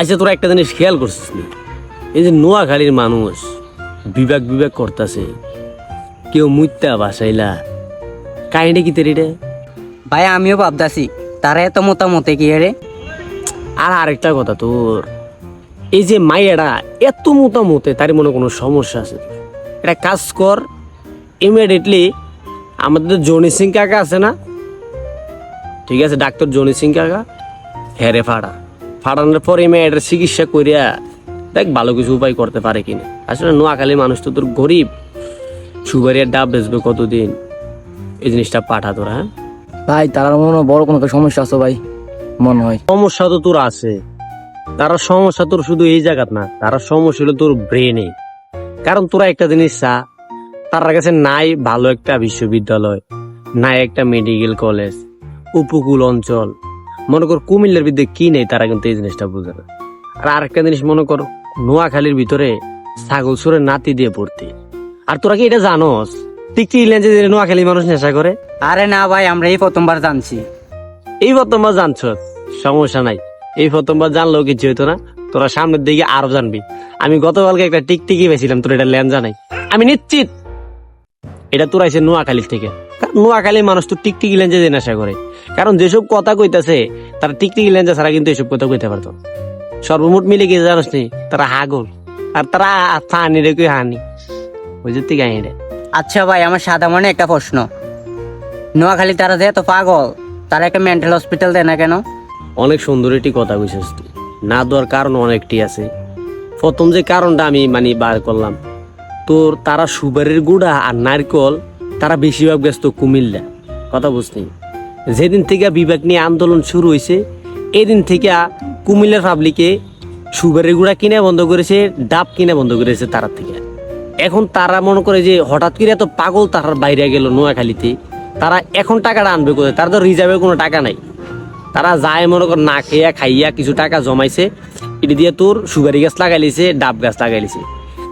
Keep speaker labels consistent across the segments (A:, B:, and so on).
A: আচ্ছা তোরা একটা জিনিস খেয়াল করছিস না। এই যে নোয়াখালীর মানুষ বিবেক বিবেক করতেছে কেউ মুত্যা বাসাইলা কাহিনী কি তেরি রে?
B: ভাই আমিও ভাবতাছি তারা এত মতামতে কি রে?
A: আর আরেকটা কথা তোর এই যে মাইয়াটা এত মোটামুতে তার মনে কোনো সমস্যা আছে? এটা কাজ কর ইমিডিয়েটলি আমাদের জনি সিং কাকা আছে না? ঠিক আছে ডাক্তার জনি সিং কাকা হেরে ফাড়া ফাড়ানোর পর এই মেয়েটার চিকিৎসা করিয়া দেখ ভালো কিছু উপায় করতে পারে কিনা। আসলে নোয়াখালী মানুষ তো তোর গরিব। সুগারিয়ার ডাব বেচবে কতদিন? এই জিনিসটা পাঠা তোরা হ্যাঁ?
C: ভাই তার মনে বড় কোনো সমস্যা আছে ভাই মনে হয়।
A: সমস্যা তো তোর আছে। তারা সমস্যা তোর শুধু এই জায়গাত না তারা সমস্যা হলো তোর ব্রেনে কারণ তোরা একটা জিনিস চা তার কাছে নাই ভালো একটা বিশ্ববিদ্যালয় নাই একটা মেডিকেল কলেজ উপকূল অঞ্চল। মনে কর কুমিল্লার বিদ্যে কি নেই তারা কিন্তু এই জিনিসটা বুঝে না। আর আরেকটা জিনিস মনে কর নোয়াখালীর ভিতরে ছাগল সুরের নাতি দিয়ে পড়তে। আর তোরা কি এটা জানোস? টিকটি লেন্সে যে নোয়াখালী মানুষ নেশা করে?
B: আরে না ভাই আমরা এই প্রথমবার জানছি।
A: এই প্রথমবার জানছ সমস্যা নাই। এই প্রথমবার জানলেও কিছু হইতো না। তোরা সামনের দিকে আরও জানবি। আমি গতকালকে একটা টিকটিকি পেয়েছিলাম তোর এটা ল্যান জানাই আমি নিশ্চিত। এটা তোরা এসে নোয়াখালীর থেকে। কারণ নোয়াখালীর মানুষ তো টিকটিকি দিয়ে নেশা করে। কারণ যেসব কথা কইতাছে তারা টিকটিকি লেঞ্জা ছাড়া কিন্তু এসব কথা কইতে পারতো। সর্বমোট মিলে গিয়ে জানোস নি তারা হাগল। আর তারা হানি রে কই হানি। বুঝতে গাই রে
B: আচ্ছা ভাই আমার সাদা মনে একটা প্রশ্ন। নোয়াখালী তারা যে এত পাগল তারা একটা মেন্টাল হসপিটাল দেয় না কেন?
A: অনেক সুন্দর একটি কথা কইছিস তুই। না দেওয়ার কারণ অনেকটি আছে। প্রথম যে কারণটা আমি মানে বার করলাম তোর তারা সুপারির গুড়া আর নারকল তারা বেশিরভাগ ব্যস্ত কুমিল্লা। কথা বুঝনি যেদিন থেকে বিবেক নিয়ে আন্দোলন শুরু হয়েছে এদিন থেকে কুমিল্লার পাবলিকে সুপারির গুড়া কিনে বন্ধ করেছে, ডাব কিনে বন্ধ করেছে তারা থেকে। এখন তারা মনে করে যে হঠাৎ করে এত পাগল তারার বাইরে গেল নোয়াখালীতে, তারা এখন টাকাটা আনবে কোথায়? তারা তো রিজার্ভে কোনো টাকা নাই। তারা যায় মনে কর না খেয়া, খাইয়া কিছু টাকা জমাইছে এটি দিয়ে তোর সুগারি গাছ লাগাইলিছে ডাব গাছ লাগাইলিছে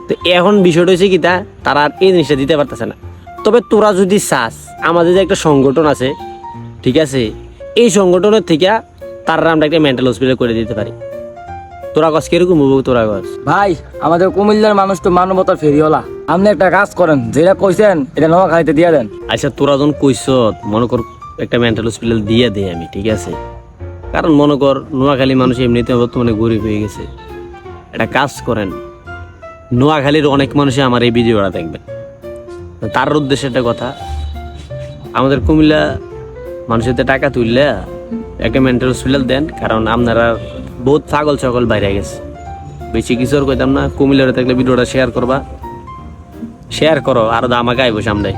A: তো এখন বিষয়টা হচ্ছে কি তা? তারা এই জিনিসটা দিতে পারতেছে না। তবে তোরা যদি চাস, আমাদের যে একটা সংগঠন আছে ঠিক আছে? এই সংগঠনের থেকে তারা আমরা একটা মেন্টাল হসপিটাল করে দিতে পারি। তোরা গছ কীরকম হব তোরা গছ
C: ভাই আমাদের কুমিল্লার মানুষ তো মানবতার ফেরিওয়ালা। আপনি একটা কাজ করেন যেটা কইছেন এটা নোয়াখালীতে দিয়ে দেন।
A: আচ্ছা তোরা যখন কইস মনে কর একটা মেন্টাল হসপিটাল দিয়ে দেই আমি ঠিক আছে? কারণ মনে কর নোয়াখালী মানুষ এমনিতে বর্তমানে গরিব হয়ে গেছে। একটা কাজ করেন নোয়াখালীর অনেক মানুষই আমার এই ভিডিওটা দেখবেন। তার উদ্দেশ্যে একটা কথা আমাদের কুমিল্লা মানুষের টাকা তুললে একটা মেন্টাল হসপিটাল দেন, কারণ আপনারা বহুত ছাগল ছাগল বাইরে গেছে। বেশি কিছু কইতাম না, কুমিল্লারে থাকলে ভিডিওটা শেয়ার করবা। শেয়ার করো, আর আমাকে আইব সামনে।